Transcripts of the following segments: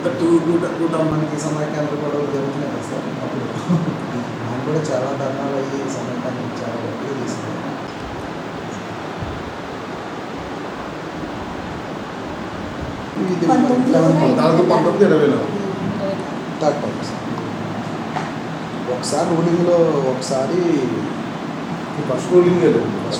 ఒక two two two town మనకి సమయ కేంద్ర గొడవలు జరుగుతున్నాయి కదా సార్. అప్పుడు ఆయన కూడా చాలా ధర్నాలు అయ్యి సమయ కేంద్రం చాలా గట్టిగా తీసుకున్నారు ఇది. నాలుగు. పంతొమ్మిది ఇరవైలో థర్డ్ టైం సార్ ఒకసారి రూలింగ్లో ఒకసారి ఫస్ట్ రూలింగ్ ఫస్ట్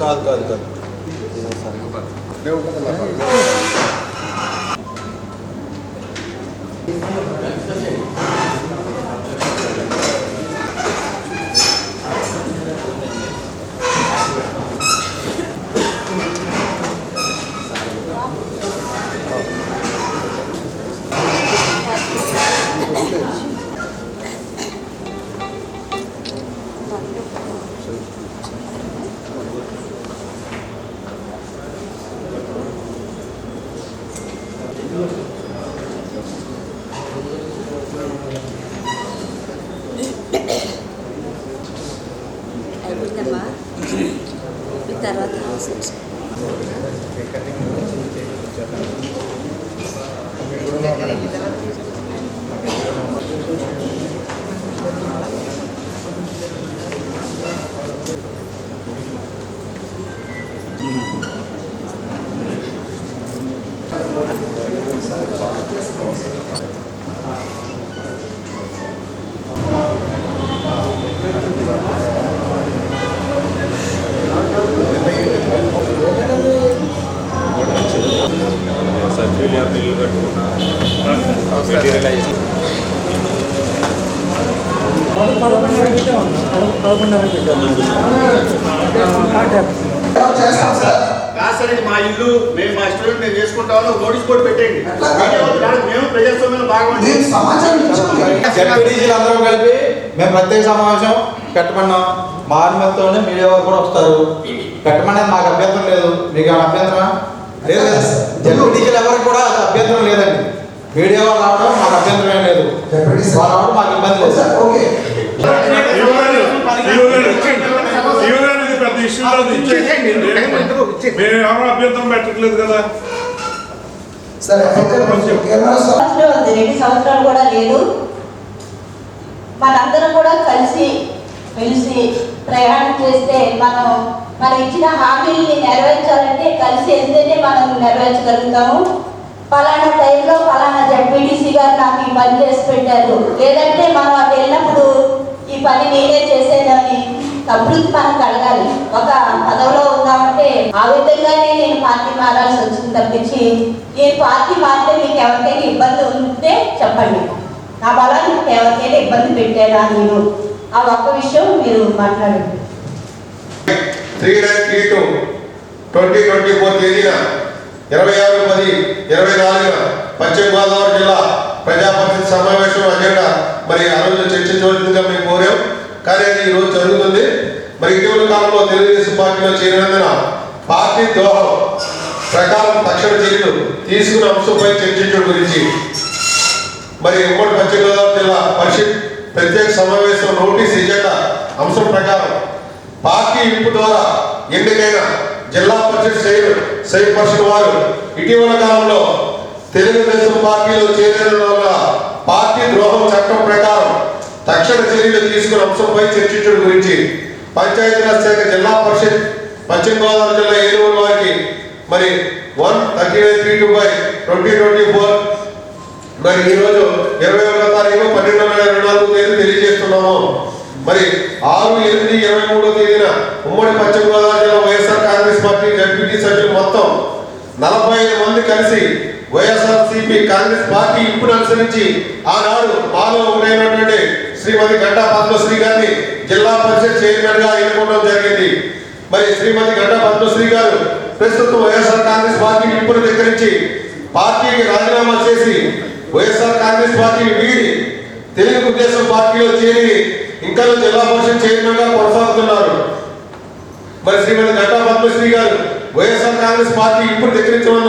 కాదు కాదు కాదు అయిపోయిందమ్మా ఈ తర్వాత సభ్యులు ఎవరు ఇల్లు కట్టుకున్నా మెటీరియలైజ్ కాదు సార్ ఇది మా ఇల్లు మేము మా స్టూడెంట్ మేము చేసుకుంటామని ఒక నోటీస్ బోర్డు పెట్టండి మీడియా వాళ్ళు కాదు, మేము ప్రజాస్వామ్యంలో భాగమండి జడ్పీటీసీలు అందరం కలిపి మేము ప్రత్యేక సమావేశం పెట్టమన్నాం మా అనుమతితోనే మీడియా వారు కూడా వస్తారు. పెట్టమనేది మాకు అభ్యంతరం లేదు. మీకు ఏమైనా అభ్యంతరం లేదు కదా జడ్పీటీసీలు ఎవరికి కూడా అది అభ్యంతరం లేదండి. మీడియా వాళ్ళు రావడం మాకు అభ్యంతరం ఏం లేదు. వాళ్ళు రావడం మాకు ఇబ్బంది లేదు. Sir okay. మేము ఎవరు అభ్యంతరం పెట్టట్లేదు కదా. రెండు సంవత్సరాలు కూడా లేదు. మనందరం కూడా కలిసి పిలిచి ప్రయాణం చేస్తే మనం మనం ఇచ్చిన హామీల్ని నెరవేర్చాలంటే కలిసి వెళ్తేనే మనం నెరవేర్చగలుగుతాము. ఫలానా టైంలో ఫలానా జడ్పీటీసీ గారు నాకు ఈ పని చేసి పెట్టారు. లేదంటే మనం అటు వెళ్ళినప్పుడు ఈ పని నేనే చేసేదని సంతృప్తి మనకు కలగాలి ఒక పదవిలో ఉన్నామంటే ఆ విధంగానే నేను పార్టీ మారాల్సి వచ్చింది తప్పించి నేను పార్టీ మారితే మీకు ఎవరికైనా ఇబ్బంది ఉంటే చెప్పండి. నా బలాన్ని మీకు ఎవరికైనా ఇబ్బంది పెట్టారా నేను? ఆ ఒక్క విషయం మీరు మాట్లాడండి. Three nine three two twenty twenty four తేదీన ఇరవై ఆరు పది ఇరవై నాలుగున పశ్చిమ గోదావరి జిల్లా ప్రజా సమావేశం అజెండా. మరి ఆ రోజు చర్చించవలసిందిగా మేము కోరాం. కానీ అది ఈ రోజు జరుగుతుంది. మరి ఇటీవల కాలంలో తెలుగుదేశం పార్టీలో చేరినందున పార్టీ దోహం ప్రకారం తక్షణ చర్యలు తీసుకున్న అంశంపై చర్చించడం గురించి. మరి ఉమ్మడి పశ్చిమ గోదావరి జిల్లా పరిషత్ ప్రత్యేక సమావేశం నోటీస్ ఎజెండా అంశం ప్రకారం పార్టీ ఇంపు ద్వారా ఎన్నికైన జిల్లా పరిషత్ చైర్ చైర్పర్సన్ వారు ఇటీవల కాలంలో తెలుగుదేశం పార్టీలో చేరిన వల్ల పార్టీ ద్రోహం చట్టం ప్రకారం తక్షణ చర్యలు తీసుకున్న అంశంపై చర్చించడం గురించి పంచాయతీరాజ్ శాఖ జిల్లా పరిషత్ పశ్చిమ గోదావరి జిల్లా ఏలూరు వారికి మరి one thirty nine three two by twenty twenty four మరి ఈ రోజు ఇరవై ఒకటో తారీఖు పన్నెండు వందల ఇరవై నాలుగు తేదీ తెలియజేస్తున్నాము. మరి ఆరు ఎనిమిది ఇరవై మూడో తేదీన ఉమ్మడి పశ్చిమ గోదావరి జిల్లా వైఎస్ఆర్ కాంగ్రెస్ పార్టీ డెప్యూటీ సభ్యులు మొత్తం నలభై ఐదు మంది కలిసి వైఎస్ఆర్ సిపి కాంగ్రెస్ పార్టీ ఇప్పుడు అనుసరించి ఆనాడు మాలో ఒకరైనటువంటి శ్రీమతి గంటా పద్మశ్రీ గారిని జిల్లా పరిషత్ చైర్మన్గా ఎన్నుకోవడం జరిగింది. మరి శ్రీమతి గంటా పద్మశ్రీ గారు ప్రస్తుతం వైఎస్ఆర్ కాంగ్రెస్ పార్టీ ఇప్పుడు ధిక్కరించి పార్టీకి రాజీనామా చేసి వైఎస్ఆర్ కాంగ్రెస్ పార్టీని వీడి తెలుగుదేశం పార్టీలో చేరి ఇంకా జిల్లా పరిషత్ చైర్మన్గా కొనసాగుతున్నారు. మరి శ్రీమతి గంటా పద్మశ్రీ గారు వైఎస్ఆర్ కాంగ్రెస్ పార్టీ ఇప్పుడు ధిక్కరించడం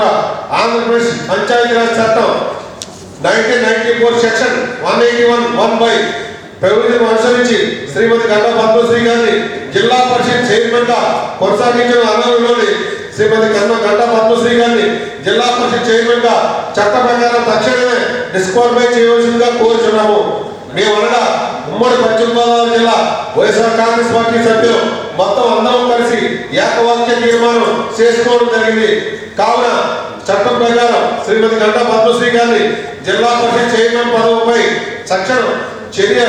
ఆంధ్రప్రదేశ్ పంచాయతీరాజ్ చట్టం nineteen ninety four section one eighty one one by ప్రవృత్తిని అనుసరించి శ్రీమతి గంటా పద్మశ్రీ గారిని జిల్లా పరిషత్ చైర్మన్గా కొనసాగించిన అమలులోని శ్రీమతి కన్న గంటా పద్మశ్రీ గారిని జిల్లా పరిషత్ చైర్మన్గా చట్ట ప్రకారం తక్షణమే డిస్క్వాలిఫై చేయవలసిందిగా కోరుచున్నాము. మేమనగా ఉమ్మడి పశ్చిమ గోదావరి జిల్లా వైఎస్ఆర్ కాంగ్రెస్ పార్టీ సభ్యులు మొత్తం అందరం కలిసి ఏకవాక్య తీర్మానం చేసుకోవడం జరిగింది. కావున చట్టం ప్రకారం శ్రీమతి గంటా పద్మశ్రీ గారిని జిల్లా పరిషత్ చైర్మన్ పదవిపై తక్షణం చర్య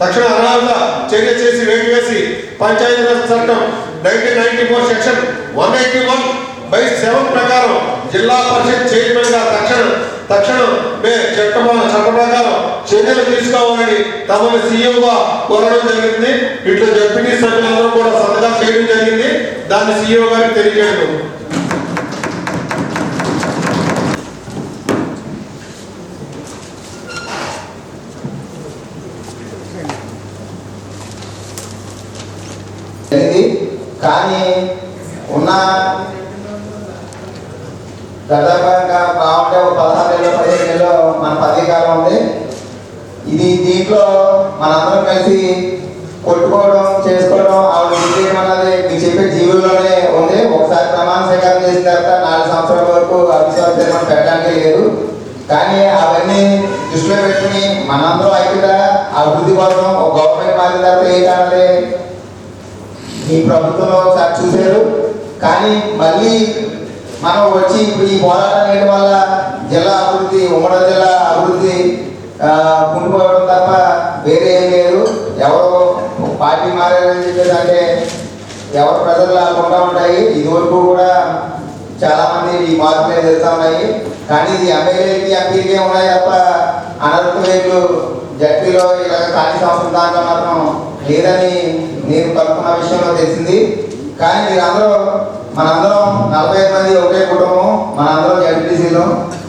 తక్షణ అనర్హత చర్య చేసి వేటు వేసి పంచాయతీరాజ్ చట్టం nineteen ninety four section one eighty one by seven ప్రకారం జిల్లా పరిషత్ చైర్మన్గా తక్షణం మే చట్ట చట్ట ప్రకారం చర్యలు తీసుకోవాలని తమను సీఎంగా కోరడం జరిగింది. ఇట్లా జడ్పీటీ సభ్యులందరూ కూడా సంతకాలు చేయడం జరిగింది. దాన్ని సీఎం గారికి తెలియజేయడం జరిగింది కానీ ఉన్న దాదాపుగా బాగుంటే ఒక పదహారు నెలలో పదిహేను నెలలో మన పదవి కాలం ఉంది. ఇది దీంట్లో మనందరం కలిసి కొట్టుకోవడం చేసుకోవడం ఆవిడ విజయం అన్నది మీకు చెప్పే జీవుల్లోనే ఉంది. ఒకసారి ప్రమాణ స్వీకారం చేసిన తర్వాత నాలుగు సంవత్సరాల వరకు అవిశ్వాస తీర్మానం పెట్టడానికి లేదు. కానీ అవన్నీ దృష్టిలో పెట్టుకుని మనందరం ఐక్యత అభివృద్ధి కోసం ఒక గవర్నమెంట్ మారిన తర్వాత ఏ కావాలి ఈ ప్రభుత్వంలో ఒకసారి చూశారు. కానీ మళ్ళీ మనం వచ్చి ఇప్పుడు ఈ పోరాటం చేయడం వల్ల జిల్లా అభివృద్ధి ఉమ్మడి జిల్లా అభివృద్ధి కుండిపోవడం తప్ప వేరే ఏం లేదు. ఎవరో పార్టీ మారారని చెప్పేసి అంటే ఎవరు ప్రజలు లేకుండా ఉంటాయి. ఇదివరకు కూడా చాలామంది ఈ మార్పులు జరుగుతూ ఉన్నాయి. కానీ ఇది ఎమ్మెల్యేకి ఎంపీలకి ఉన్నాయి తప్ప అనర్థ జడ్పీలో ఇలా ఖాళీ సంవత్సరం దాకా మాత్రం లేదని నేను కనుక్కున్న విషయంలో తెలిసింది. కానీ మీరందరూ మనందరం నలభై ఐదు మంది ఒకే కుటుంబం మనందరం జడ్పీసీలో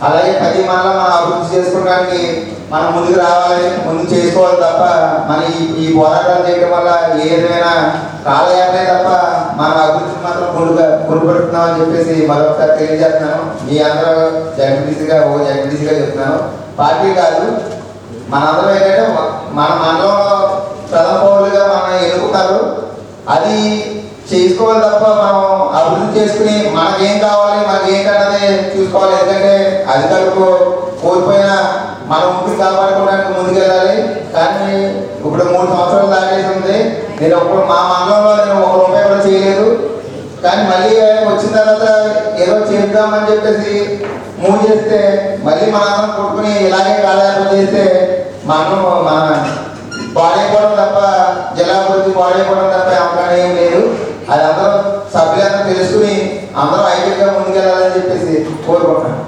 అలాగే పది మనలో మనం అభివృద్ధి చేసుకోవడానికి మనం ముందుకు రావాలి ముందు చేసుకోవాలి తప్ప మన ఈ పోరాటాలు చేయడం వల్ల ఏదైనా విధమైన కాలయాత్రే తప్ప మన అభివృద్ధి మాత్రం ముందుగా కొనుగొడుతున్నామని చెప్పేసి మరొకసారి తెలియజేస్తున్నాను. మీ అందరూ జడ్పీసీగా ఓ జడ్పీసీగా చెప్తున్నాను. పార్టీ కాదు మనందరం ఏంటంటే మన మనలో ప్రథమ పౌరులుగా మనం ఎన్నుకున్నారు అది చేసుకోవాలి తప్ప మనం అభివృద్ధి చేసుకుని మనకేం కావాలి మనకి చూసుకోవాలి. ఎందుకంటే అధికారులకు కోల్పోయిన మన ఊపిరి కాపాడుకోవడానికి ముందుకెళ్ళాలి. కానీ ఇప్పుడు మూడు సంవత్సరాలు దాటేసి ఉంది. నేను ఒకప్పుడు మా మండలంలో నేను ఒక రూపాయి కూడా చేయలేదు. కానీ మళ్ళీ వచ్చిన తర్వాత ఏదో చేద్దామని చెప్పేసి మూవ్ చేస్తే మళ్ళీ మనం కొట్టుకుని ఇలాగే కాలయాపన చేస్తే మనం మన పాడైపోవడం తప్ప జిల్లా గురించి పాడైపోవడం తప్ప అవకాశం ఏం లేదు అది అందరూ సభ్యులందరూ తెలుసుకుని అందరూ ఐక్యంగా ముందుకెళ్ళాలని చెప్పేసి కోరుకుంటున్నాను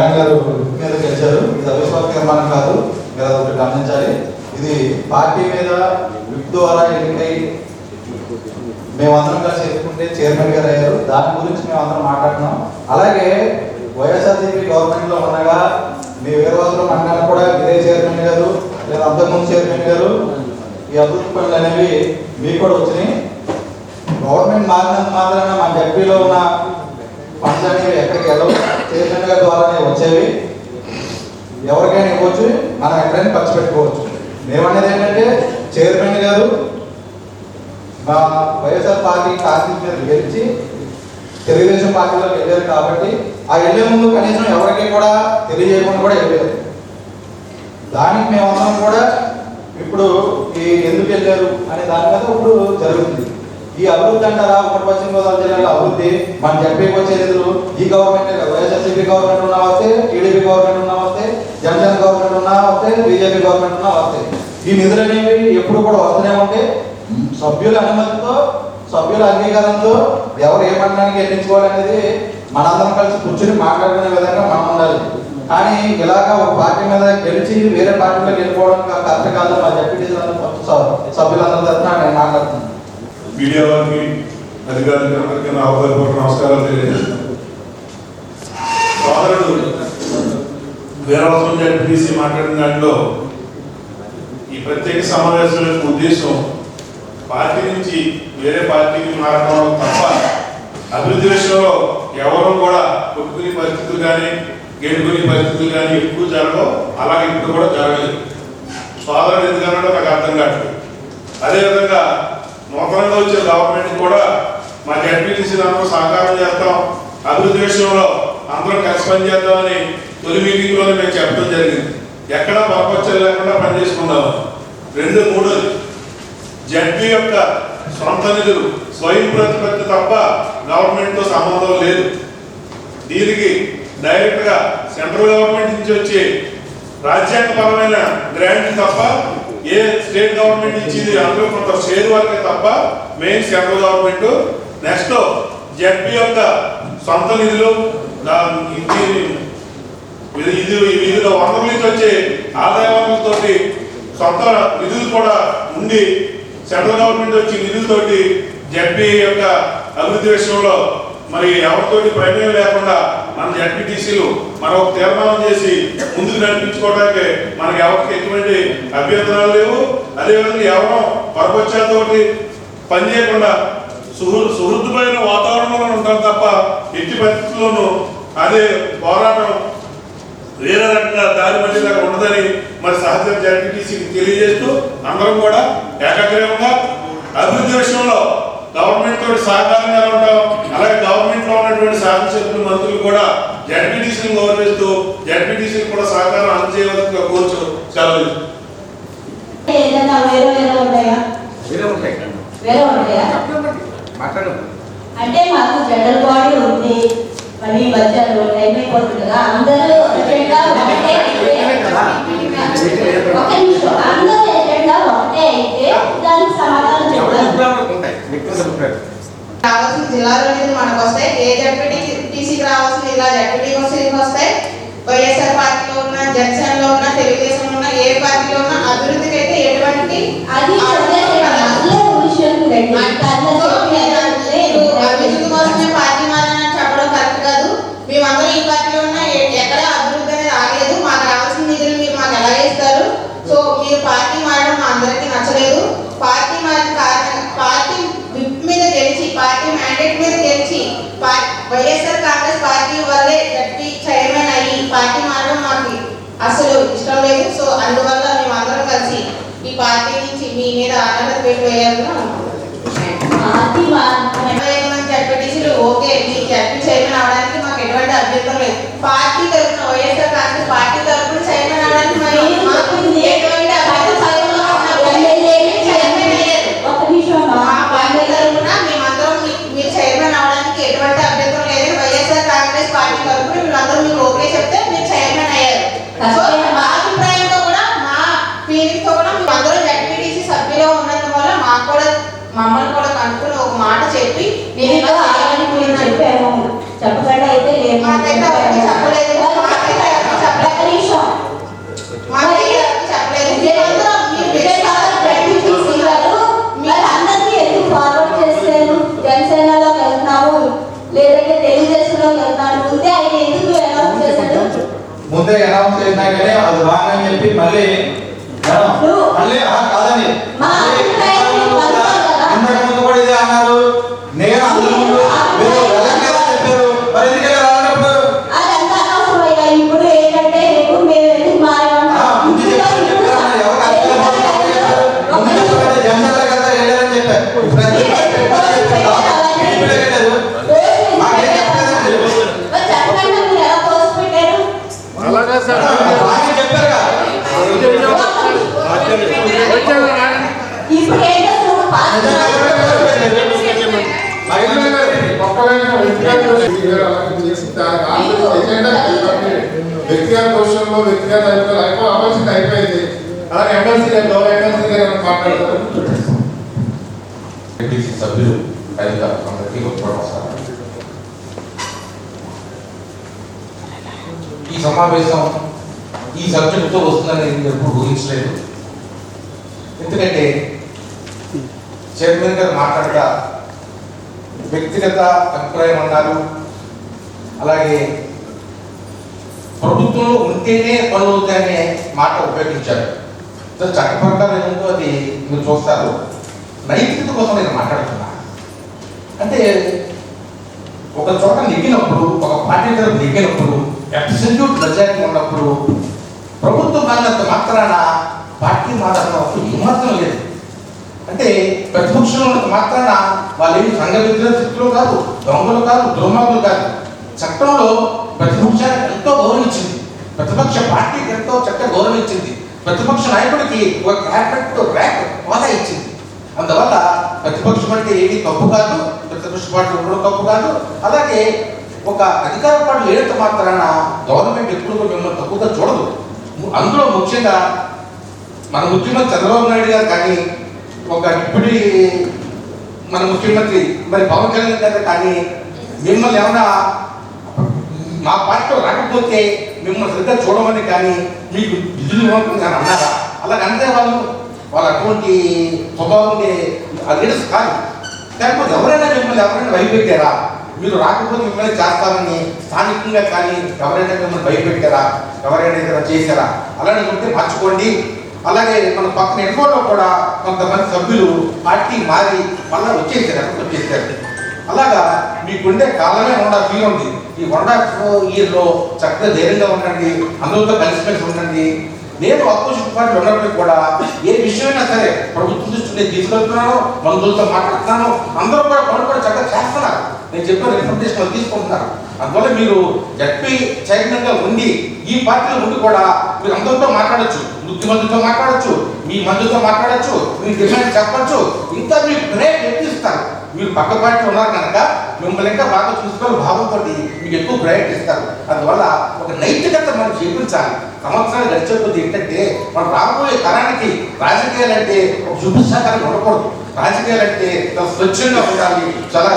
ఆయన గారు మీద గెలిచారు. ఇది అవిశ్వాస తీర్మానం కాదు. మీరు అది ఒకటి గమనించాలి. ఇది పార్టీ మీద విప్ ద్వారా ఎన్నికై మేమందరం కలిసి చేసుకుంటే చైర్మన్ గారు అయ్యారు. దాని గురించి మేము అందరం మాట్లాడుతున్నాం. అలాగే వైఎస్ఆర్సీపీ గవర్నమెంట్లో ఉండగా మీ వీరవాసులు మండలం కూడా ఇదే చైర్మన్ గారు లేదా అంతకుముందు చైర్మన్ గారు ఈ అభివృద్ధి పనులు అనేవి మీకు కూడా వచ్చినాయి. గవర్నమెంట్ మారినంత మాత్రాన మన జడ్పీలో ఉన్న ఫండ్స్ అనేవి ఎక్కడికి వెళ్ళవు. చైర్మన్ గారి ద్వారానే వచ్చేవి. ఎవరికైనా ఇవ్వచ్చు మనం ఎక్కడైనా ఖర్చు పెట్టుకోవచ్చు. మేమనేది ఏంటంటే చైర్మన్ గారు మా వైఎస్ఆర్ పార్టీ కాన్స్టిట్యూషన్ గెలిచి తెలుగుదేశం పార్టీలోకి వెళ్ళారు కాబట్టి ఆ వెళ్ళే ముందు కనీసం ఎవరికి కూడా తెలియజేయకుండా కూడా వెళ్ళారు దానికి మేమందరం కూడా ఇప్పుడు ఈ ఎందుకు వెళ్ళారు అనే దాని మీద ఇప్పుడు జరుగుతుంది. ఈ అభివృద్ధి అంటారా? ఉమ్మడి పశ్చిమ గోదావరి జిల్లాలో అభివృద్ధి. మన జడ్పీకి వచ్చే నిధులు ఈ గవర్నమెంట్ వైఎస్ఆర్సీపీ గవర్నమెంట్ ఉన్నా వస్తే టీడీపీ గవర్నమెంట్ ఉన్నా వస్తే జనసేన గవర్నమెంట్ ఉన్నా వస్తే బీజేపీ గవర్నమెంట్ ఉన్నా వస్తే. ఈ నిధులు అనేవి ఎప్పుడు కూడా వస్తూనే ఉంటే సభ్యుల అనుమతితో సభ్యుల అంగీకారంతో ఎవరు ఏ మండలానికి ఎన్నించుకోవాలనేది మనందరం కలిసి కూర్చొని మాట్లాడుకునే విధంగా మనం ఉండాలి. కానీ ఇలాగ ఒక పార్టీ మీద గెలిచి వేరే పార్టీలో వెళ్ళిపోవడం కరెక్ట్ కాదు మా డిప్యూటీ సభ్యులందరి తరఫున నేను మాట్లాడుతున్నాను. మీడియా వారికి అధికారులకు నా హృదయపూర్వక నమస్కారాలు తెలియజేస్తున్నాను. సోదరుడు వీరవసం జడ్పీసీ మాట్లాడిన దాంట్లో ఈ ప్రత్యేక సమావేశం యొక్క ఉద్దేశం పార్టీ నుంచి వేరే పార్టీకి మారడం తప్ప అభివృద్ధి విషయంలో ఎవరు కూడా కొట్టుకునే పరిస్థితులు కానీ గెలుకునే పరిస్థితులు కానీ ఎప్పుడు జరగవు. అలాగే ఇప్పుడు కూడా జరగలేదు. సోదరుడు ఎందుకన్నాడో నాకు అర్థం కావట్లేదు. అదేవిధంగా నూతనంగా వచ్చే గవర్నమెంట్ కూడా మా జడ్పీటీసీ అందరూ సహకారం చేస్తాం. అభివృద్ధి విషయంలో అందరం కలిసి పనిచేద్దామని తొలి మీటింగ్లోనే మేము చెప్పడం జరిగింది. ఎక్కడా పరపచ్చలు లేకుండా పనిచేసుకుందాం. రెండు మూడోది. జడ్పీ యొక్క సొంత నిధులు స్వయం ప్రతిపత్తి తప్ప గవర్నమెంట్తో సంబంధం లేదు. దీనికి డైరెక్ట్గా సెంట్రల్ గవర్నమెంట్ నుంచి వచ్చే రాజ్యాంగపరమైన గ్రాంట్ తప్ప ఏ స్టేట్ గవర్నమెంట్ ఇచ్చింది అందులో కొంత షేర్ వరకే తప్ప main central government next ZP యొక్క సొంత నిధులు ఇది ఇది వివిధ వనరుల నుంచి వచ్చే ఆదాయ వనరులతోటి సొంత నిధులు కూడా ఉండి సెంట్రల్ గవర్నమెంట్ వచ్చి నిధులతోటి జడ్పీ యొక్క అభివృద్ధి విషయంలో మరి ఎవరితోటి ప్రమేయం లేకుండా మన జడ్పీటీసీలు మనం ఒక తీర్మానం చేసి ముందుకు నడిపించుకోవడానికి మనకి ఎవరికి ఎటువంటి అభ్యంతరాలు లేవు. అదేవిధంగా ఎవరో పరపక్షాలతోటి పని చేయకుండా సుహృ సుహృద్దుమైన వాతావరణంలో ఉంటాం తప్ప ఎట్టి పరిస్థితుల్లోనూ అదే పోరాటం వేరే రకంగా దారి మధ్యలో ఉండదని మరి సహజ జడ్పీటీసీకి తెలియజేస్తూ అందరం కూడా ఏకాగ్రహంగా అభివృద్ధి విషయంలో గవర్నమెంట్ తోటి సహకారంగా ఉంటాం. అలాగే గవర్నమెంట్లో ఉన్నటువంటి శాసనసభ్యులు మంత్రులు కూడా జడ్పీటీసీని గౌరవిస్తూ జడ్పీటీసీకి కూడా సహకారం అందజేయవలసిందిగా కోరుచు సెలవు. అంటే మాకు జనరల్ బాడీ ఉంది. ఈ మధ్య టైం అయిపోతుంది కదా అందరూ ఎజెండా ఒకటే అయితే ఒక నిమిషం అందరూ ఎజెండా ఒకటే అయితే దానికి సమాధానం చెప్పాలి రావాల్సిన జిల్లాలో మనకు వస్తాయి. ఏ జడ్పీటీసీకి రావాల్సిన ఇలా జడ్పీటీసీకి వస్తాయి. వైఎస్ఆర్ పార్టీలో ఉన్న జనసేనలో ఉన్న తెలుగుదేశంలో ఉన్న ఏ పార్టీలో ఉన్న అభివృద్ధికి అయితే ఎటువంటి అది. అందులో విషయం రండి. కర్ణ సో మీరు చెప్పలేదు. మీరు అభివృద్ధి కోసమే పార్టీ మారని చెప్పడం కరెక్ట్ కాదు మేమందరం ఈ పార్టీలో ఉన్న ఎ- ఎక్కడ అభివృద్ధి అనేది ఆగలేదు మాకు రావాల్సిన నిధులు మీరు మాకు ఎలా ఇస్తారు సో మీరు పార్టీ మారడం మా అందరికీ నచ్చలేదు పార్టీ మారిన కారణం పార్టీ విప్ మీద గెలిచి పార్టీ మ్యాండేట్ మీద గెలిచి పా- వైఎస్ఆర్ కాంగ్రెస్ పార్టీ వల్లే గట్టి చైర్మన్ అయ్యి పార్టీ మారడం మాకు అసలు ఇష్టం లేదు. సో అందువల్ల మేము అందరం కలిసి ఈ పార్టీ నుంచి మీ మీద ఆనంద పెట్టి వేయాలని అనుకుంటున్నాం. జడ్పీటీసీలు ఓకే మీ జడ్పీ చైర్మన్ అవడానికి మాకు ఎటువంటి అభ్యంతరం లేదు. పార్టీ తరఫున వైఎస్ఆర్ కాంగ్రెస్ పార్టీ తరఫున మీరు జడ్పీటీసీ గారు మరి అందరికీ ఎందుకు ఫార్వర్డ్ చేశారు జనసేనలోకి వెళ్తున్నాము లేదంటే తెలుగుదేశంలోకి వెళ్తున్నాము ముందే ఆయన ఎందుకు అనౌన్స్ చేశాడు? ముందే అనౌన్స్ చేసినా కానీ అది అని చెప్పి మళ్ళీ మళ్ళీ ఆ కాదని. ఎమ్మెల్సీ గారు గౌరవ ఎమ్మెల్సీ గారు మాట్లాడతారు సభ్యులు అధికారులు అందరికీ గొప్ప నమస్కారం ఈ సమావేశం ఈ సబ్జెక్టుతో వస్తుందని నేను ఎప్పుడు ఊహించలేదు. ఎందుకంటే చైర్మన్ గారు మాట్లాడగా వ్యక్తిగత అభిప్రాయం అన్నారు అలాగే ప్రభుత్వంలో ఉంటేనే పనులు అవుతాయనే మాట ఉపయోగించారు. సో చట్ట ప్రకారం ఏముందో అది మీరు చూస్తారు? నైతికత కోసం నేను మాట్లాడుతున్నా. అంటే ఒక చోట నెగ్గినప్పుడు ఒక పార్టీ తరపు నెగ్గినప్పుడు అబ్సల్యూట్ మెజారిటీ ఉన్నప్పుడు ప్రభుత్వం బాధ్యత మాత్రాన పార్టీ మారడం ఏమాత్రం లేదు. అంటే ప్రతిపక్షంలో మాత్రాన వాళ్ళు ఏమి సంఘ వ్యతిరేక కాదు దొంగలు కాదు దుర్మార్గులు కాదు. చట్టంలో ప్రతిపక్షానికి ఎంతో గౌరవించింది ప్రతిపక్ష పార్టీకి ఎంతో చట్ట గౌరవించింది ప్రతిపక్ష నాయకుడికి ఒక క్యాబినెట్ ర్యాంక్ హోదా ఇచ్చింది. అందువల్ల ప్రతిపక్షం అంటే ఏది తప్పు కాదు ప్రతిపక్ష పార్టీ ఉండడం తప్పు కాదు. అలాగే ఒక అధికార పార్టీ లేనంత మాత్రాన గవర్నమెంట్ ఎప్పుడు మిమ్మల్ని తప్పుగా చూడదు. అందులో ముఖ్యంగా మన ముఖ్యమంత్రి చంద్రబాబు నాయుడు గారు కానీ ఒక డిప్యూటీ మన ముఖ్యమంత్రి మరి పవన్ కళ్యాణ్ గారు కానీ మిమ్మల్ని ఏమైనా మా పార్టీలో రాకపోతే మిమ్మల్ని సరిగ్గా చూడమని కానీ మీకు విధులు ఇవ్వమని కానీ అన్నారా? అలా అంటే వాళ్ళు వాళ్ళ అటువంటి స్వభావం ఉండే లీడర్స్ కాదు. కాకపోతే ఎవరైనా మిమ్మల్ని ఎవరైనా భయపెట్టారా? మీరు రాకపోతే మిమ్మల్ని చేస్తామని స్థానికంగా కానీ ఎవరైనా మిమ్మల్ని భయపెట్టారా? ఎవరైనా ఏదైనా చేశారా? అలానే ఉంటే మార్చుకోండి. అలాగే మన పక్కన ఎన్నికల్లో కూడా కొంతమంది సభ్యులు పార్టీ మారి మళ్ళీ వచ్చేసారు వచ్చేసారు. అలాగా మీకుండే కాలమే వండా ఫీల్ ఉంది. ఈ వండా ఇయర్లో చక్కగా ధైర్యంగా ఉండండి అందరితో కలిసిమెలిసి ఉండండి. నేను అపోజిషన్ పార్టీ ఉన్నప్పటికీ కూడా ఏ విషయమైనా సరే ప్రభుత్వం దృష్టి నేను తీసుకెళ్తున్నాను మందులతో మాట్లాడుతున్నాను అందరూ కూడా పనులు కూడా చక్కగా చేస్తున్నారు. నేను చెప్పిన రిప్రజెంటేషన్ తీసుకుంటున్నారు. అందువల్ల మీరు జడ్పీ చైర్మన్గా ఉండి ఈ పార్టీలో ఉండి కూడా మీరు అందరితో మాట్లాడచ్చు ముఖ్యమంత్రితో మాట్లాడొచ్చు మీ మంత్రితో మాట్లాడచ్చు మీ డిమాండ్ చెప్పచ్చు. ఇంకా మీకు బ్రేక్ ఎక్కిస్తారు మీరు పక్క పార్టీ ఉన్నారు కనుక మిమ్మల్ని ఇంకా బాగా చూసుకోవాలి భావంతో మీకు ఎక్కువ ప్రయత్నిస్తారు ఇస్తారు. అందువల్ల ఒక నైతికత మనం చూపించాలి సంవత్సరాలు గడిచే కొద్ది ఏంటంటే మనం రాబోయే తరానికి రాజకీయాలంటే ఒక శుభశాఖాలు ఉండకూడదు. రాజకీయాలంటే చాలా స్వచ్ఛంగా ఉండాలి చాలా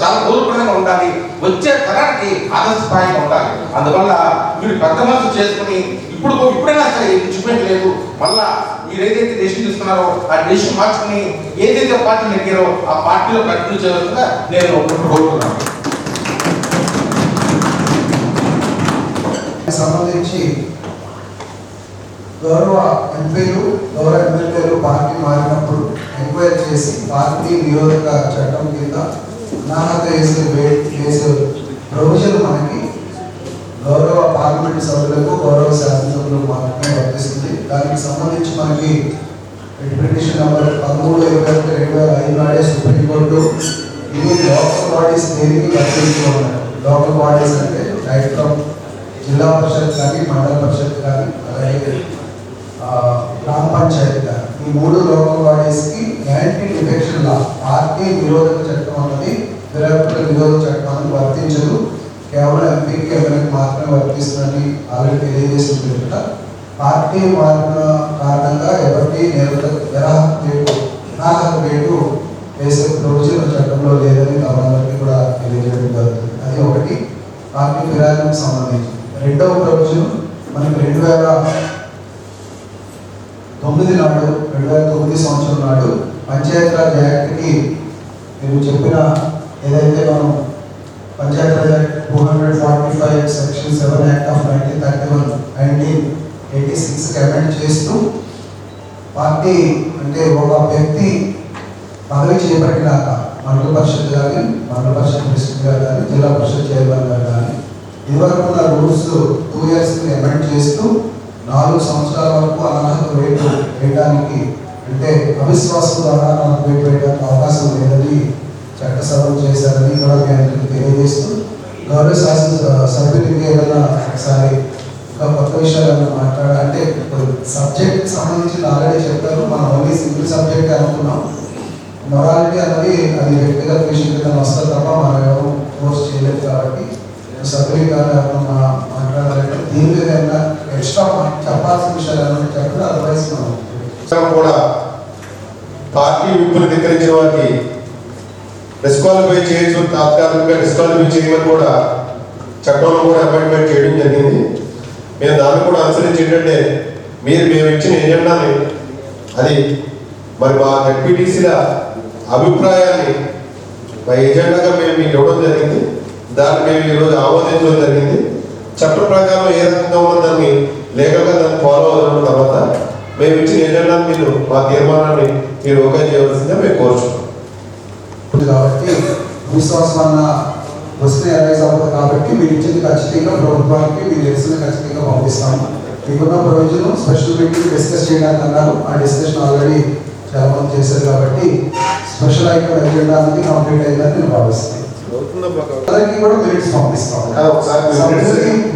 చాలా గౌరవప్రదంగా ఉండాలి వచ్చే తరానికి ఆదర్శప్రాయంగా ఉండాలి. అందువల్ల మీరు పెద్ద మనసు చేసుకుని ఇప్పుడు ఇప్పుడైనా సరే ఇన్స్ట్రుమెంట్ లేదు మళ్ళా మీరు ఏదైతే డెసిషన్ తీసుకున్నారో ఆ డెసిషన్ మార్చుకుని ఏదైతే పార్టీ నెగ్గారో ఆ పార్టీలో కంటిన్యూ చేయాలని నేను కోరుకున్నాను సంబంధించి గౌరవ ఎంపీలు గౌరవ ఎమ్మెల్యేలు పార్టీ మారినప్పుడు ఎంక్వైరీ చేసి పార్టీ నిరోధక చట్టం కింద అనాహత వేసే వేసే ప్రొవిజన్ మనకి గౌరవ పార్లమెంట్ సభ్యులకు గౌరవ శాసనసభ్యులకు మాత్రమే వర్తిస్తుంది. దానికి సంబంధించి మనకి పిటిషన్ నెంబర్ పదమూడు ఇరవై ఒకటి రెండు వేల ఐదు నాడే సుప్రీంకోర్టు ఇది లోకల్ బాడీస్ దేనికి వర్తించుకున్నారు లోకల్ బాడీస్ అంటే రైట్ ఫ్రమ్ జిల్లా పరిషత్ కానీ మండల పరిషత్ కానీ అలాగే గ్రామ పంచాయతీ కానీ. ఈ మూడు లోకల్ బాడీస్కి యాంటీ డిఫెక్షన్ లా పార్టీ నిరోధక చట్టం అన్నది విరాకుల నిరోధక చట్టం వర్తించదు. కేవలం ఎంపీకి ఎవరికి మాత్రమే వర్తిస్తుందని ఆల్రెడీ తెలియజేసింది కనుక పార్టీ మారిన కారణంగా ఎవరికి నిరాహక వేటు నిరాహక వేసే ప్రొవిజన్ చట్టంలో లేదని గవర్నర్కి కూడా తెలియజేయడం జరుగుతుంది. అది ఒకటి. పార్టీ ఫిర్యాదులకు సంబంధించి. రెండవ ప్రొవిజన్ మనకి రెండు వేల తొమ్మిది నాడు రెండు వేల తొమ్మిది సంవత్సరం నాడు పంచాయతీరాజ్ యాక్ట్కి మీరు చెప్పిన ఏదైతే మనం panchayat act two hundred forty five section seven act of nineteen thirty one nineteen eighty సిక్స్కి అమెండ్ చేస్తూ పార్టీ అంటే ఒక వ్యక్తి పదవి చేపట్టినాక మండల పరిషత్ కానీ మండల పరిషత్ ప్రెసిడెంట్ గారు కానీ జిల్లా పరిషత్ చైర్మన్ గారు కానీ ఇదివరకు ఉన్న రూల్స్ టూ ఇయర్స్కి అమెండ్ చేస్తూ నాలుగు సంవత్సరాల వరకు అనర్హత వేటు వేయడానికి అంటే అవిశ్వాసం ద్వారా నాకు వేటు వేయడానికి అవకాశం లేదని చట్టసభలు చేశారని కూడా నేను తెలియజేస్తూ గౌరవ శాసన సభ్యులకి ఏదైనా ఒకసారి ఇంకా కొత్త అంటే మాట్లాడాలంటే సబ్జెక్ట్ సంబంధించి ఆల్రెడీ చెప్పారు మనం ఓన్లీ సింగిల్ సబ్జెక్ట్ అనుకున్నాం. మొరాలిటీ అనేది అది వ్యక్తిగత విషయం కింద వస్తారు తప్ప మనం ఎవరు ఫోర్స్ చేయలేదు కాబట్టి సభ్యులు కానీ మాట్లాడాలంటే దీని మీద ఏమైనా ఎక్స్ట్రా చెప్పాల్సిన విషయాలు ఏమైనా చెప్పారు అదర్వైజ్ మనం కూడా పార్టీ విప్పులు దగ్గరించే వాళ్ళకి డిస్క్వాలిఫై చేయొచ్చు తాత్కాలికంగా డిస్క్వాలిఫై చేయమని కూడా చట్టంలో కూడా అపాయింట్మెంట్ చేయడం జరిగింది. మేము దాన్ని కూడా అనుసరించి ఏంటంటే మీరు మేము ఇచ్చిన ఏజెండాని అది మరి మా ఎంపీటీసీల అభిప్రాయాన్ని మా ఏజెండాగా మేము మీకు ఇవ్వడం జరిగింది. దాన్ని మేము ఈరోజు ఆమోదించడం జరిగింది. చట్ట ప్రకారం ఏ రకంగా ఉన్నదాన్ని లేఖగా దాన్ని ఫాలో అవుతున్న తర్వాత మేము ఇచ్చిన ఎజెండాని మీరు మా తీర్మానాన్ని మీరు ఓకే చేయవలసిందే మేము కోరుచున్నాం. కాబట్టి విశ్వాసం అన్న వస్తే అరైజ్ అవ్వదు కాబట్టి మీరు ఇచ్చింది ఖచ్చితంగా ప్రభుత్వానికి మీరు తెలిసిన ఖచ్చితంగా పంపిస్తాము. మీకున్న ప్రయోజనం స్పెషల్ మీటింగ్ డిస్కస్ చేయడానికి అన్నారు. ఆ డిస్కషన్ ఆల్రెడీ చాలా మంది చేశారు కాబట్టి స్పెషల్ ఐటమ్ ఎజెండా అనేది కంప్లీట్ అయిందని నేను భావిస్తాను. అందరికీ కూడా మినిట్స్ పంపిస్తాము.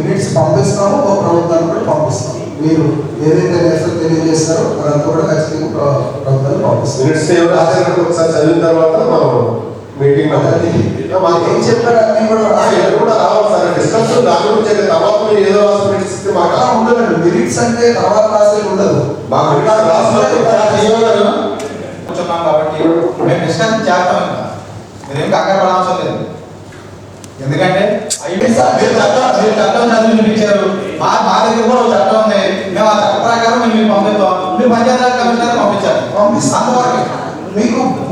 మినిట్స్ పంపిస్తాము ఒక ప్రభుత్వానికి కూడా పంపిస్తాము. మీరు ఏదైతే నిరసన తెలియజేస్తారో అదంతా కూడా ఖచ్చితంగా ప్ర- ప్రభుత్వానికి పంపిస్తాం. మినిట్స్ ఎవరు రాసినట్టు ఒకసారి చదివిన తర్వాత మనం మీటింగ్ ఏం చెప్పారు అన్నీ కూడా రావాలి సార్. డిస్కషన్ దాని గురించి తర్వాత మీరు ఏదో రాసి మినిట్స్ ఇస్తే మాకు అలా ఉండదండి. మినిట్స్ అంటే తర్వాత రాసేది ఉండదు. మాకు కూర్చున్నాం కాబట్టి మేము డిస్కషన్ చేస్తాం మీరేం కంగారు పడాల్సిన లేదు. ఎందుకంటే మీరు చట్టం మీరు చదివి వినిపించారు మా మా దగ్గర కూడా ఒక చట్టం ఉంది. మేము ఆ చట్ట ప్రకారం మేము మీకు పంపిస్తాం. మీరు పంచాయతీరాజ్ కమిషనర్ పంపించాలి పంపిస్తాం. అంతవరకు. మీకు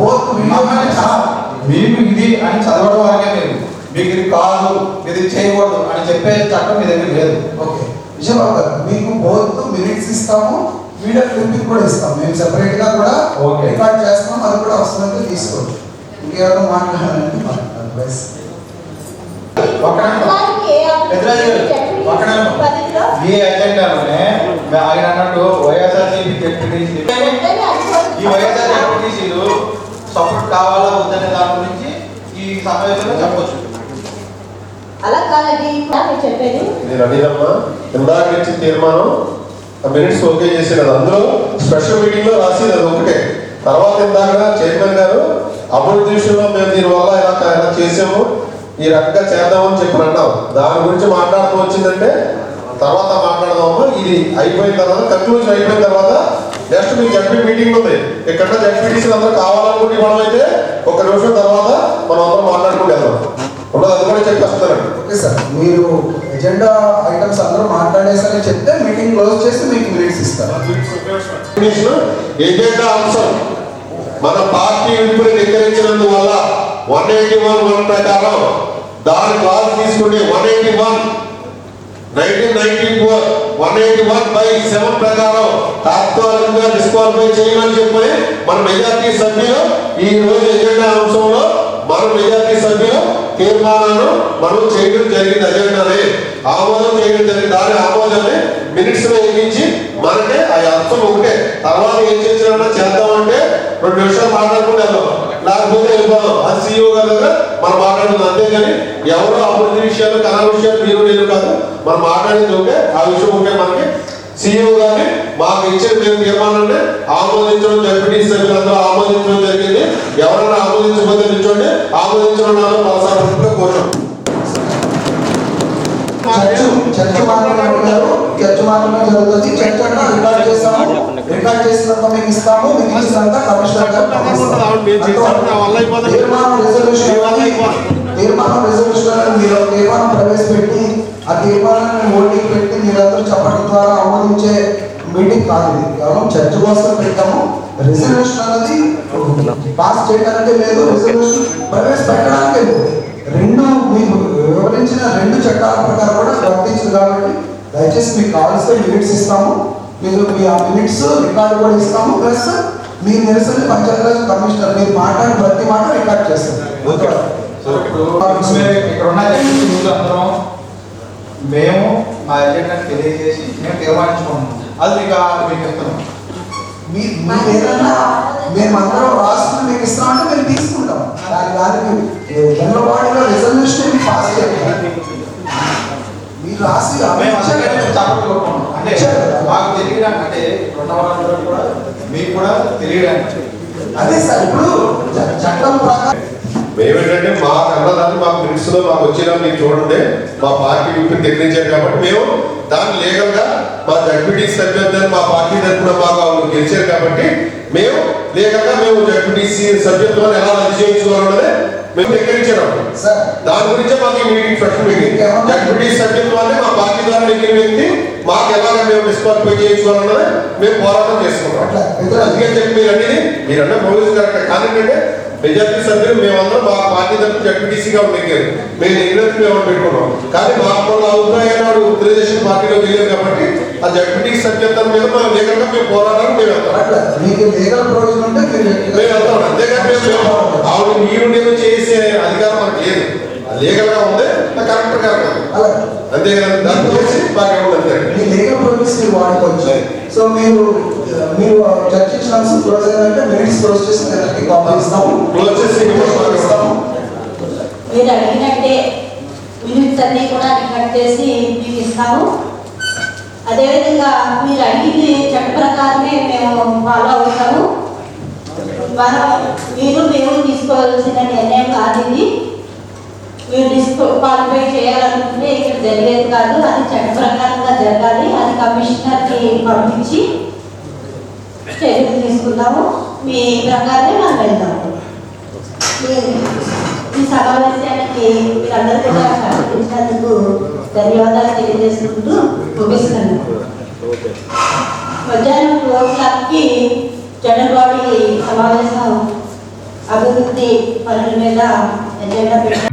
చా- మీకు ఇది అని చదవడం వరకే లేదు. మీకు ఇది కాదు ఇది చేయకూడదు అని చెప్పే చట్టం మీ దగ్గర లేదు. ఓకే. విజయబాబు గారు మీకు బోత్ మినిట్స్ ఇస్తాము. వీడియో క్లిప్పింగ్ కూడా ఇస్తాం. మేము సెపరేట్గా కూడా. రికార్డ్ చేస్తాం. అది కూడా అవసరమైతే తీసుకోండి. ఇంకేమైనా మాట్లాడాలంటే ఈ ఎజెండాలోనే ఆయన అన్నట్టు వైఎస్ఆర్సీపీ డిప్యూటీసీ. ఈ వైఎస్ఆర్ డిప్యూటీసీలు సపోర్ట్ కావాలా వద్దనే దాని గురించి ఈ సమావేశంలో చెప్పొచ్చు. అలా కాదండి చెప్పేది. నేను అడిగినమ్మా ఇందాక ఇచ్చిన తీర్మానం ఆ మినిట్స్ ఓకే చేసే కదా. అందులో స్పెషల్ మీటింగ్లో అది ఒకటే. తర్వాత ఇందాక చైర్మన్ గారు అభివృద్ధి విషయంలో మేము దీనివల్ల ఇలా ఇలా చేసాము. ఈ రకంగా చేద్దామని చెప్పి అన్నాం దాని గురించి మాట్లాడుతూ వచ్చిందంటే తర్వాత మాట్లాడదామమ్మా ఇది అయిపోయిన తర్వాత కన్క్లూజన్ అయిపోయిన తర్వాత నెక్స్ట్ మీకు జడ్పీ మీటింగ్ ఉంది. ఇక్కడ జడ్పీటీసీ అందరూ కావాలనుకుంటే ఇవ్వడం అయితే ఒక నిమిషం తర్వాత మనం అందరం మాట్లాడుకుంటూ వెళ్దాం. ఉన్నది అది కూడా చెప్పేస్తానండి ఓకే సార్. మీరు ఎజెండా ఐటమ్స్ అందరూ మాట్లాడేసరి చెప్తే మీటింగ్ క్లోజ్ చేసి మీకు మినిట్స్ ఇస్తారు. ఎజెండా అంశం. మన పార్టీ విడుపుని నిర్ణయించినందువల్ల వన్ ఎయిటీ వన్ వన్ ప్రకారం దాని క్లాస్ తీసుకుంటే one eighty one nineteen ninety four one eighty one by seven ప్రకారం తాత్కాలికంగా డిస్క్వాలిఫై చేయమని చెప్పి మన మెజార్టీ సభ్యులు ఈ రోజు ఎజెండా అంశంలో మన మెజార్టీ సభ్యులు తీర్మానాలు మనం చేయడం జరిగింది అజెండాని ఆమోదం చేయడం జరిగింది. దాని ఆమోదాన్ని మినిట్స్లో ఎక్కించి మనకే ఆ అంశం ఒకటే. తర్వాత ఏం చేసినా చేద్దామంటే రెండు నిమిషాలు మాట్లాడుకుంటే వెళ్దాం. లేకపోతే వెళ్ళిపోదాం అది సీఈఓ కదా మనం మాట్లాడుతుంది అంతేగాని ఎవరో అభివృద్ధి విషయాలు కళా విషయాలు మీరు నేను కాదు. మనం మాట్లాడేది ఓకే ఆ విషయం ఓకే మనకి. సీఈఓ గారిని మాకు ఇచ్చిన మేము తీర్మానాన్ని ఆమోదించడం జడ్పీటీ సభ్యులందరూ ఆమోదించడం జరిగింది. ఎవరైనా ఆమోదించకపోతే నిల్చోండి. ఆమోదించడం పలసారి కోరుతాం సార్ చర్చ్ మాత్రమే గారు మాత్రమే జరుగుతుంది. అంటే రికార్డ్ చేస్తాము. రికార్డ్ చేసినంత మేము ఇస్తాము. మీకు ఇచ్చినంత కమిషనర్ గారు. తీర్మానం రెజల్యూషన్ తీర్మానం రెజల్యూషన్ మీరు తీర్మానం ప్రవేశపెట్టి ఆ తీర్మానాన్ని ఓటింగ్ పెట్టి మీరందరూ చెప్పడం ద్వారా ఆమోదించే మీటింగ్ కాదు ఇది. కేవలం చర్చ కోసం పెట్టాము. రెజల్యూషన్ అనేది పాస్ చేయడానికి లేదు రెజల్యూషన్ ప్రవేశపెట్టడానికి లేదు. రెండు మీకు వివరించిన రెండు చట్టాల ప్రకారం కూడా వర్తించింది కాబట్టి దయచేసి మీకు కావాల్సిన మినిట్స్ ఇస్తాము. మీరు మీ ఆ మినిట్స్ రికార్డు కూడా ఇస్తాము. ప్లస్ మీ నిరసన పంచాయతీరాజ్ కమిషనర్ మీరు మాట్లాడిన ప్రతి మాట రికార్డ్ చేస్తాం. సో ఇప్పుడు మేము ఇక్కడ ఉన్న జడ్పీటీసీలు అందరం మేము మా ఎజెండాని తెలియజేసి మేము తీర్మానించుకుంటున్నాం. అది మీకు మీకు ఇస్తున్నాం మీ మీరు ఏదన్నా మేమందరం రాసుకుని మీకు ఇస్తామంటే మేము తీసుకుంటాం. దాని దానికి జనరల్ రెజల్యూషన్ పాస్ చేయాలి మీరు అంటే. మాకు తెలియడానికి అంటే వాళ్ళందరూ కూడా మీకు కూడా తెలియడానికి. అదే సార్ ఇప్పుడు చట్టం ప్రకారం మేమేంటంటే మా అన్నదాన్ని మా మినిట్స్లో మాకు వచ్చిన మీరు చూడండి మా పార్టీ విప్పిని తెగ్గించారు కాబట్టి మేము దాన్ని లీగల్గా మా జడ్పీటీ సభ్యత్వాన్ని మా పార్టీ తరఫున మాకు వాళ్ళు గెలిచారు కాబట్టి మేము లీగల్గా మేము జడ్పీటీసీ సభ్యత్వాన్ని ఎలా రద్దు చేయించుకోవాలన్నదే మేము సార్ దాని గురించే మాకు ఈ మీటింగ్ ఫస్ట్ మీటింగ్ జడ్పీటీ సభ్యత్వాన్ని మా ద్వారా నెగ్గిన వ్యక్తి మాకు ఎలాగ మేము డిస్క్వాలిఫై చేయించుకోవాలన్నది మేము పోరాటం చేసుకుంటాం. అందుకని చెప్పి మీరు అనేది మీరు అన్న ప్రొవిజన్ కరెక్ట్ కానీ ఏంటంటే మెజార్టీ సభ్యులు మేమందరం మా పార్టీ తరఫున జడ్పీటీసీగా నెగ్గారు మేము నెగ్గినట్టు మేము పెట్టుకున్నాం. కానీ మాకు మన అభిప్రాయాలు వాడు తెలుగుదేశం పార్టీలో వెళ్ళారు కాబట్టి ఆ జడ్పీటీ సభ్యత్వం మీద మేము లేకుండా మేము పోరాటానికి మేము వెళ్తాం. మీకు లీగల్ ప్రొవిజన్ ఉంటే మేము వెళ్తాం. అంతేగాని మేము ఆవిడ మీరు నేను చేసే అధికారం మనకు లేదు. లీగల్గా ఉంది కరెక్ట్ కరెక్ట్ అలా. అంతేగాని దాన్ని చేసి మాకు ఎవరు అంతే మీ లీగల్ ప్రొవిజన్స్ మీరు వాడుకోవచ్చు. సో మీరు మీరు చర్చించిన క్లోజ్ అయిందంటే మినిట్స్ క్లోజ్ చేసి అందరికీ కాపీ ఇస్తాము. క్లోజ్ చేసి మీరు అడిగినట్టే మినిట్స్ అన్నీ కూడా రికార్డ్ చేసి మీకు ఇస్తాము. అదేవిధంగా మీరు అడిగింది చట్ట ప్రకారమే మేము ఫాలో అవుతాము. మనం మీరు మేము తీసుకోవాల్సిన నిర్ణయం కాదు ఇది. మీరు డిస్కో క్వాలిఫై చేయాలనుకుంటే ఇక్కడ జరిగేది కాదు అది చట్ట ప్రకారంగా జరగాలి. అది కమిషనర్కి పంపించి చర్యలు తీసుకుందాము. మీ ప్రకారమే మనం వెళ్దాము. ఈ- సమావేశానికి మీరందరూ కూడా సహకరించినందుకు ధన్యవాదాలు తెలియజేసుకుంటూ ముగిస్తున్నాను. మధ్యాహ్నం టూ ఓ క్లాక్కి జనరల్ సమావేశం అభివృద్ధి పనుల మీద ఎజెండా పెట్టారు.